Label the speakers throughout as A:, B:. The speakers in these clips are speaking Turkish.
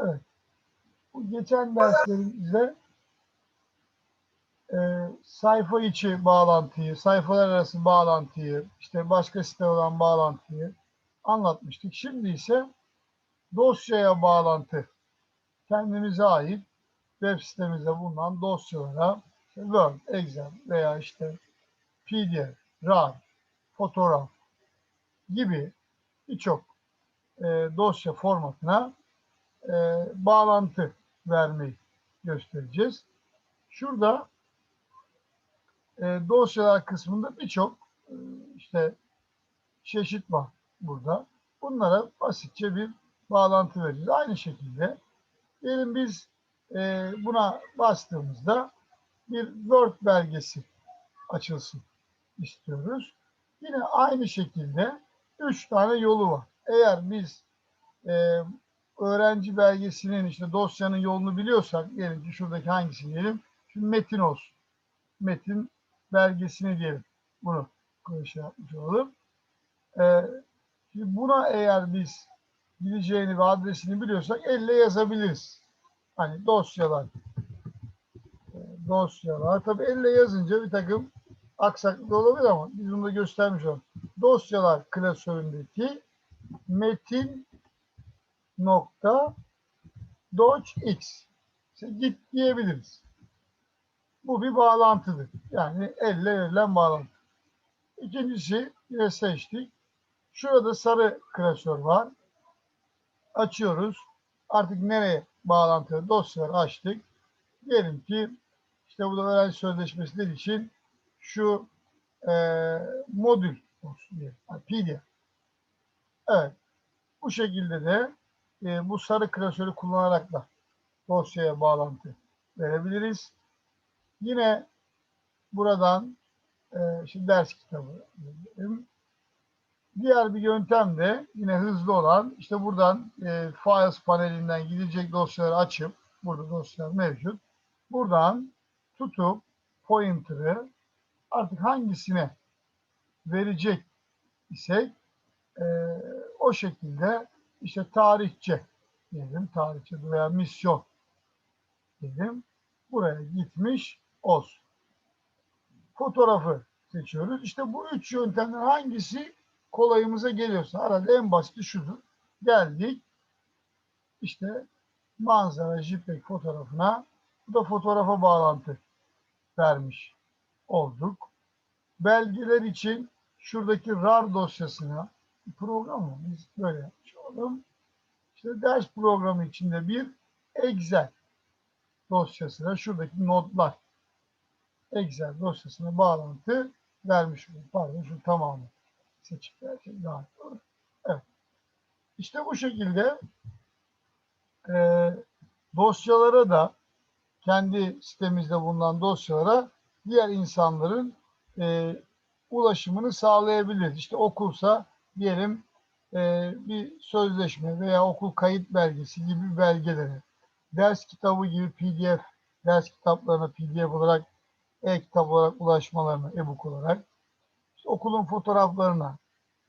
A: Evet. Bu geçen derslerimizde e, sayfa içi bağlantıyı, sayfalar arası bağlantıyı, işte başka site olan bağlantıyı anlatmıştık. Şimdi ise dosyaya bağlantı, kendimize ait web sitemizde bulunan dosyalara işte Word, Excel veya işte PDF, RAR, fotoğraf gibi birçok e, dosya formatına e, bağlantı vermeyi göstereceğiz. Şurada e, dosyalar kısmında birçok e, işte çeşit var burada. Bunlara basitçe bir bağlantı vereceğiz. Aynı şekilde diyelim biz e, buna bastığımızda bir Word belgesi açılsın istiyoruz. Yine aynı şekilde üç tane yolu var. Eğer biz e, öğrenci belgesinin işte dosyanın yolunu biliyorsak diyelim ki şuradaki hangisi diyelim. Şimdi metin olsun. Metin belgesini diyelim. Bunu şey yapmış olalım. Ee, şimdi buna eğer biz gideceğini ve adresini biliyorsak elle yazabiliriz. Hani dosyalar. e, Dosyalar. Tabi elle yazınca bir takım aksaklık olabilir ama biz bunu da göstermiş olalım. Dosyalar klasöründeki metin nokta docx işte git diyebiliriz. Bu bir bağlantıdır. Yani elle verilen bağlantı. İkincisi yine seçtik. Şurada sarı klasör var. Açıyoruz. Artık nereye bağlantı dosyaları açtık. Diyelim ki işte bu da öğrenci sözleşmesi için şu e, modül olsun diye. Yani PDF. Evet. Bu şekilde de e, bu sarı klasörü kullanarak da dosyaya bağlantı verebiliriz. Yine buradan e, şimdi ders kitabı. Diğer bir yöntem de yine hızlı olan işte buradan e, Files panelinden gidecek dosyaları açıp burada dosyalar mevcut. Buradan tutup pointer'ı artık hangisine verecek isek e, o şekilde işte tarihçe diyelim tarihçe veya misyon diyelim buraya gitmiş olsun. Fotoğrafı seçiyoruz. İşte bu üç yöntemden hangisi kolayımıza geliyorsa herhalde en basiti şudur. Geldik işte manzara JPEG fotoğrafına bu da fotoğrafa bağlantı vermiş olduk. Belgeler için şuradaki RAR dosyasına program mı? Biz böyle yapmış olalım. İşte ders programı içinde bir Excel dosyasına şuradaki notlar Excel dosyasına bağlantı vermiş. Pardon şu tamamı seçip versek daha doğru. Evet. İşte bu şekilde e, dosyalara da kendi sitemizde bulunan dosyalara diğer insanların e, ulaşımını sağlayabiliriz. İşte okulsa diyelim e, bir sözleşme veya okul kayıt belgesi gibi belgelere, ders kitabı gibi PDF, ders kitaplarına PDF olarak, e-kitap olarak ulaşmalarına, e-book olarak, işte okulun fotoğraflarına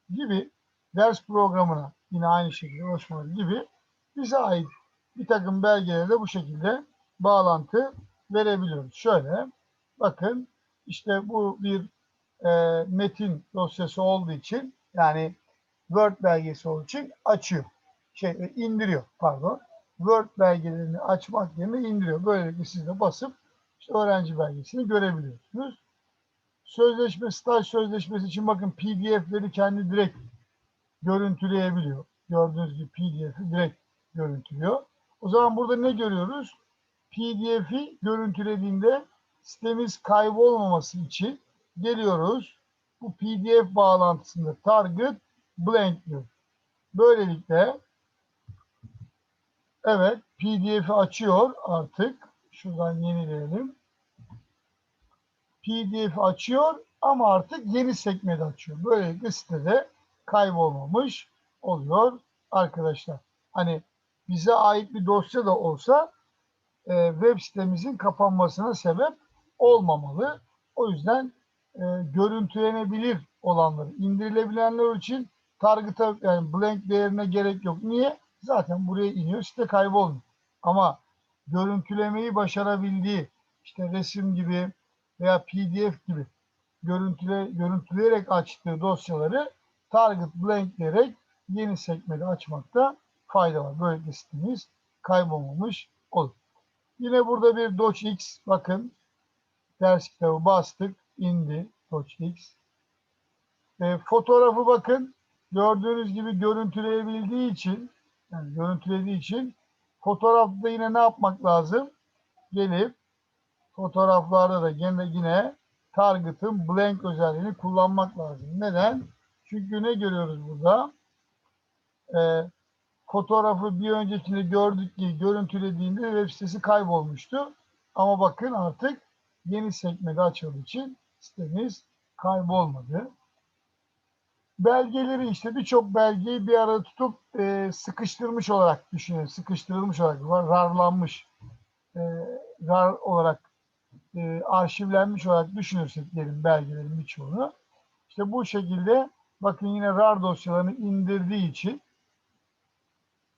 A: gibi ders programına yine aynı şekilde ulaşmaları gibi bize ait bir takım belgelere bu şekilde bağlantı verebiliyoruz. Şöyle bakın işte bu bir e, metin dosyası olduğu için yani Word belgesi olduğu için açıyor. Şey e, indiriyor pardon. Word belgelerini açmak yerine indiriyor. Böylelikle siz de basıp işte öğrenci belgesini görebiliyorsunuz. Sözleşme, staj sözleşmesi için bakın PDF'leri kendi direkt görüntüleyebiliyor. Gördüğünüz gibi PDF'i direkt görüntülüyor. O zaman burada ne görüyoruz? PDF'i görüntülediğinde sitemiz kaybolmaması için geliyoruz. Bu PDF bağlantısında target blank diyor. Böylelikle evet PDF'i açıyor artık. Şuradan yenileyelim. PDF açıyor ama artık yeni sekmede açıyor. Böylelikle sitede kaybolmamış oluyor arkadaşlar. Hani bize ait bir dosya da olsa e, web sitemizin kapanmasına sebep olmamalı. O yüzden e, görüntülenebilir olanları indirilebilenler için target'a yani blank değerine gerek yok. Niye? zaten buraya iniyor site kaybolmuyor. Ama görüntülemeyi başarabildiği işte resim gibi veya pdf gibi görüntüle, görüntüleyerek açtığı dosyaları target blank diyerek yeni sekmede açmakta fayda var. Böylelikle sitemiz kaybolmamış olur. Yine burada bir docx bakın ders kitabı bastık indi docx. E, fotoğrafı bakın gördüğünüz gibi görüntüleyebildiği için yani görüntülediği için fotoğrafta yine ne yapmak lazım? Gelip fotoğraflarda da yine yine target'ın blank özelliğini kullanmak lazım. Neden? Çünkü ne görüyoruz burada? Ee, fotoğrafı bir öncekinde gördük ki görüntülediğinde web sitesi kaybolmuştu. Ama bakın artık yeni sekmede açıldığı için sitemiz kaybolmadı. Belgeleri işte birçok belgeyi bir arada tutup e, sıkıştırmış olarak düşünün. Sıkıştırılmış olarak, rarlanmış, e, rar olarak e, arşivlenmiş olarak düşünürsek diyelim belgelerin birçoğunu. İşte bu şekilde bakın yine RAR dosyalarını indirdiği için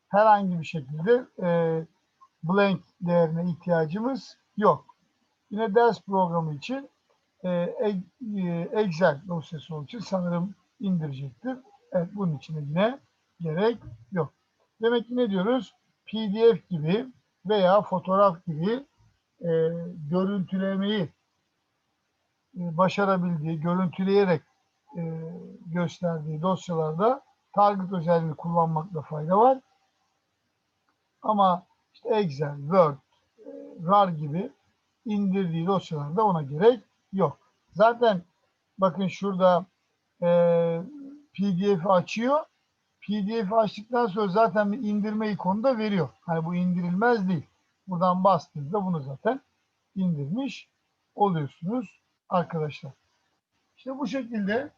A: herhangi bir şekilde e, blank değerine ihtiyacımız yok. Yine ders programı için Excel dosyası olduğu için sanırım indirecektir. Evet bunun için yine gerek yok. Demek ki ne diyoruz? PDF gibi veya fotoğraf gibi e, görüntülemeyi e, başarabildiği, görüntüleyerek e, gösterdiği dosyalarda target özelliğini kullanmakta fayda var. Ama işte Excel, Word, e, RAR gibi indirdiği dosyalarda ona gerek yok. Zaten bakın şurada e, PDF açıyor. PDF açtıktan sonra zaten bir indirme ikonu da veriyor. Hani bu indirilmez değil. Buradan bastığınızda bunu zaten indirmiş oluyorsunuz arkadaşlar. İşte bu şekilde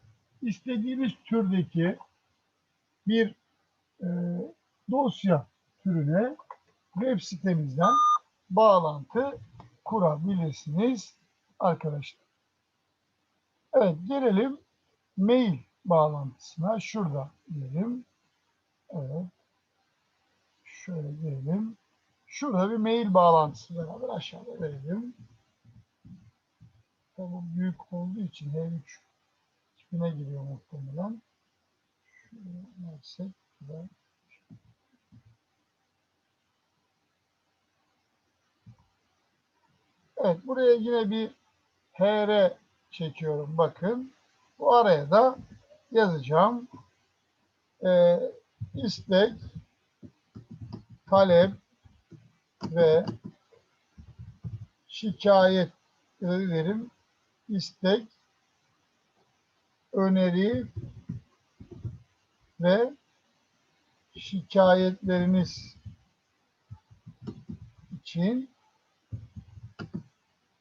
A: istediğimiz türdeki bir e, dosya türüne web sitemizden bağlantı kurabilirsiniz arkadaşlar. Evet gelelim mail bağlantısına. Şurada diyelim. Evet. Şöyle diyelim. Şurada bir mail bağlantısı beraber aşağıda verelim. Tabi büyük olduğu için H3 tipine giriyor muhtemelen. Şurada. Evet buraya yine bir HR çekiyorum bakın. Bu araya da yazacağım. Ee, istek talep ve şikayet verim istek öneri ve şikayetleriniz için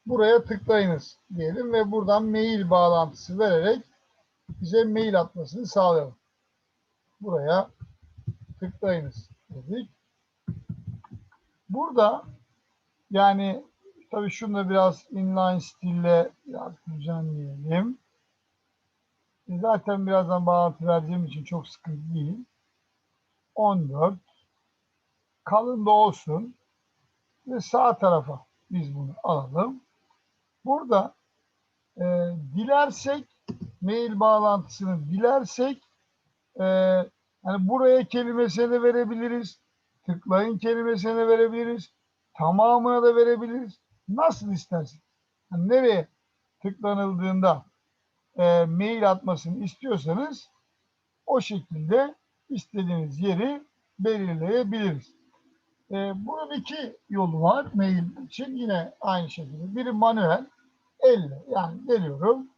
A: buraya tıklayınız diyelim ve buradan mail bağlantısı vererek bize mail atmasını sağlayalım. Buraya tıklayınız dedik. Burada yani tabii şunu da biraz inline stille biraz düzenleyelim. E zaten birazdan bağlantı vereceğim için çok sıkıntı değil. 14 kalın da olsun ve sağ tarafa biz bunu alalım. Burada e, dilersek mail bağlantısını dilersek e, yani buraya kelimesini verebiliriz. Tıklayın kelimesini verebiliriz. Tamamına da verebiliriz. Nasıl istersin? Yani nereye tıklanıldığında e, mail atmasını istiyorsanız o şekilde istediğiniz yeri belirleyebiliriz. E, bunun iki yolu var mail için yine aynı şekilde. Biri manuel, elle yani geliyorum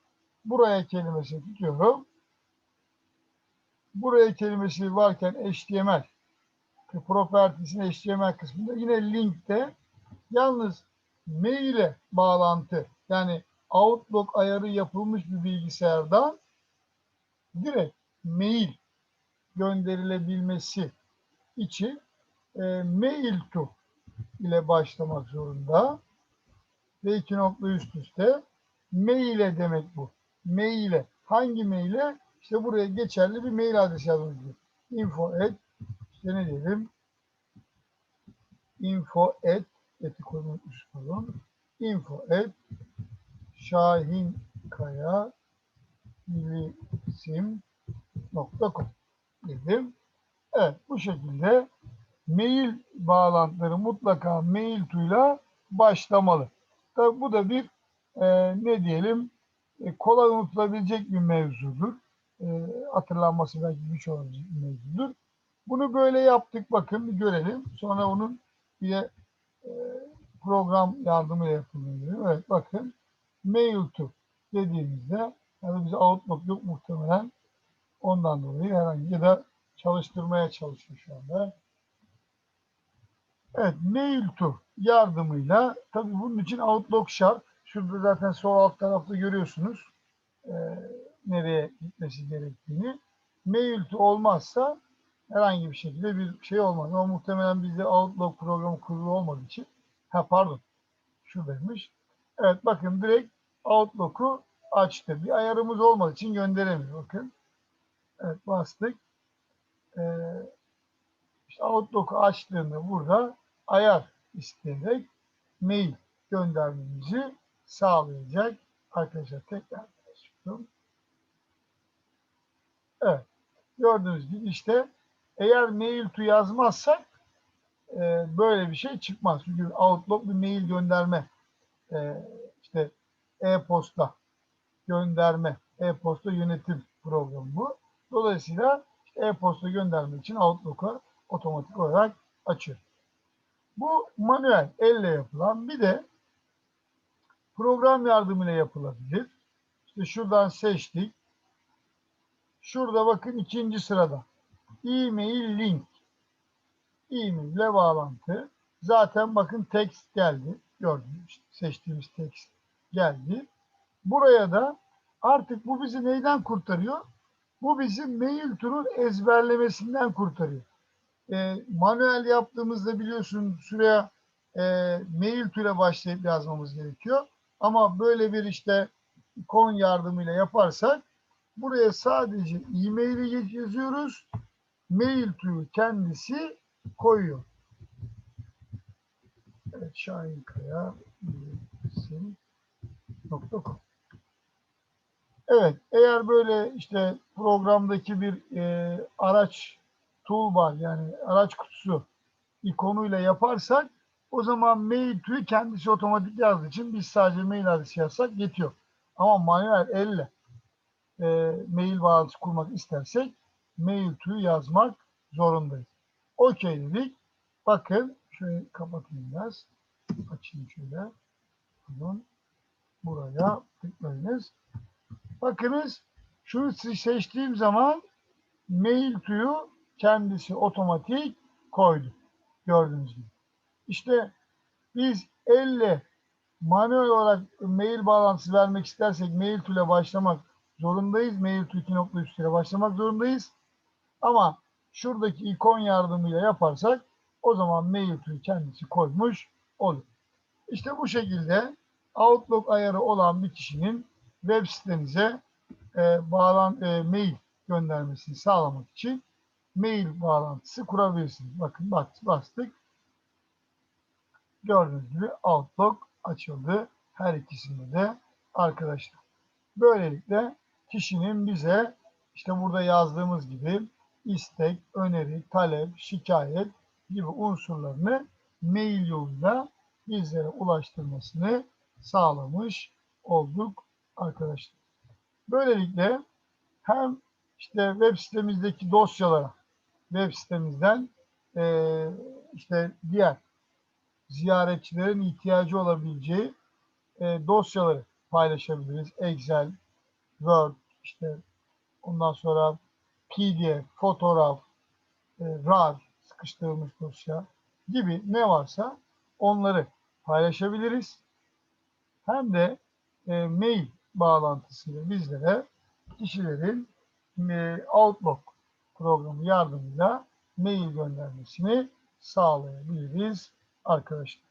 A: buraya kelimesini tutuyorum. Buraya kelimesi varken HTML properties'in HTML kısmında yine linkte yalnız maile bağlantı yani Outlook ayarı yapılmış bir bilgisayardan direkt mail gönderilebilmesi için e, mail to ile başlamak zorunda ve iki nokta üst üste maile demek bu. Maile. Hangi maile? İşte buraya geçerli bir mail adresi yazmamız gerekiyor. Info et işte ne diyelim info et eti koymuş pardon. info et şahinkaya iletişim.com dedim. Evet bu şekilde mail bağlantıları mutlaka mail tuyla başlamalı. Tabi bu da bir e, ne diyelim e, kolay unutulabilecek bir mevzudur. E, hatırlanması belki güç olabilecek bir mevzudur. Bunu böyle yaptık bakın bir görelim. Sonra onun bir e, program yardımıyla yapılıyor. Evet bakın mail to dediğimizde yani bize Outlook yok muhtemelen ondan dolayı herhangi ya da çalıştırmaya çalışıyor şu anda. Evet, mail to yardımıyla tabii bunun için Outlook şart. Şurada zaten sol alt tarafta görüyorsunuz e, nereye gitmesi gerektiğini. Mail to olmazsa herhangi bir şekilde bir şey olmaz. Ama muhtemelen bizde Outlook programı kurulu olmadığı için ha pardon şuradaymış. Evet bakın direkt Outlook'u açtı. Bir ayarımız olmadığı için gönderemiyor. Bakın. Evet bastık. Ee, işte Outlook'u açtığında burada ayar isteyerek mail göndermemizi sağlayacak. Arkadaşlar tekrar açıyorum. Evet. Gördüğünüz gibi işte eğer mail to yazmazsak e, böyle bir şey çıkmaz. Çünkü Outlook bir mail gönderme e, işte e-posta gönderme, e-posta yönetim programı bu. Dolayısıyla e-posta göndermek için Outlook'a otomatik olarak açıyor. Bu manuel, elle yapılan bir de program yardımıyla yapılabilir. İşte şuradan seçtik. Şurada bakın ikinci sırada. E-mail link. E-mail ile bağlantı. Zaten bakın text geldi. Gördüğünüz seçtiğimiz text geldi. Buraya da artık bu bizi neyden kurtarıyor? Bu bizi mail turun ezberlemesinden kurtarıyor. E, manuel yaptığımızda biliyorsun süreye e, mail türe başlayıp yazmamız gerekiyor. Ama böyle bir işte ikon yardımıyla yaparsak buraya sadece e-mail'i yazıyoruz. Mail türü kendisi koyuyor. Evet, Şahinkaya iletişim.com Evet, eğer böyle işte programdaki bir e, araç toolbar yani araç kutusu ikonuyla yaparsak o zaman mail tüyü kendisi otomatik yazdığı için biz sadece mail adresi yazsak yetiyor. Ama manuel elle e, mail bağlantısı kurmak istersek mail tüyü yazmak zorundayız. Okey dedik. Bakın şöyle kapatayım biraz. Açayım şöyle. Bunun buraya tıklayınız. Bakınız şunu seçtiğim zaman mail tüyü kendisi otomatik koydu. Gördüğünüz gibi. İşte biz elle manuel olarak mail bağlantısı vermek istersek mail tüyle başlamak zorundayız. Mail tü 2.3 ile başlamak zorundayız. Ama şuradaki ikon yardımıyla yaparsak o zaman mail tüyü kendisi koymuş olur. İşte bu şekilde Outlook ayarı olan bir kişinin web sitenize e, bağlan e, mail göndermesini sağlamak için mail bağlantısı kurabilirsiniz. Bakın bak, bastık. Gördüğünüz gibi Outlook açıldı. Her ikisinde de arkadaşlar. Böylelikle kişinin bize işte burada yazdığımız gibi istek, öneri, talep, şikayet gibi unsurlarını mail yoluyla bizlere ulaştırmasını sağlamış olduk arkadaşlar. Böylelikle hem işte web sitemizdeki dosyalara web sitemizden e, işte diğer ziyaretçilerin ihtiyacı olabileceği e, dosyaları paylaşabiliriz. Excel, Word, işte ondan sonra PDF, fotoğraf, e, RAR, sıkıştırılmış dosya gibi ne varsa onları paylaşabiliriz. Hem de e, mail bağlantısıyla bizlere kişilerin e, Outlook programı yardımıyla mail göndermesini sağlayabiliriz arkadaşlar.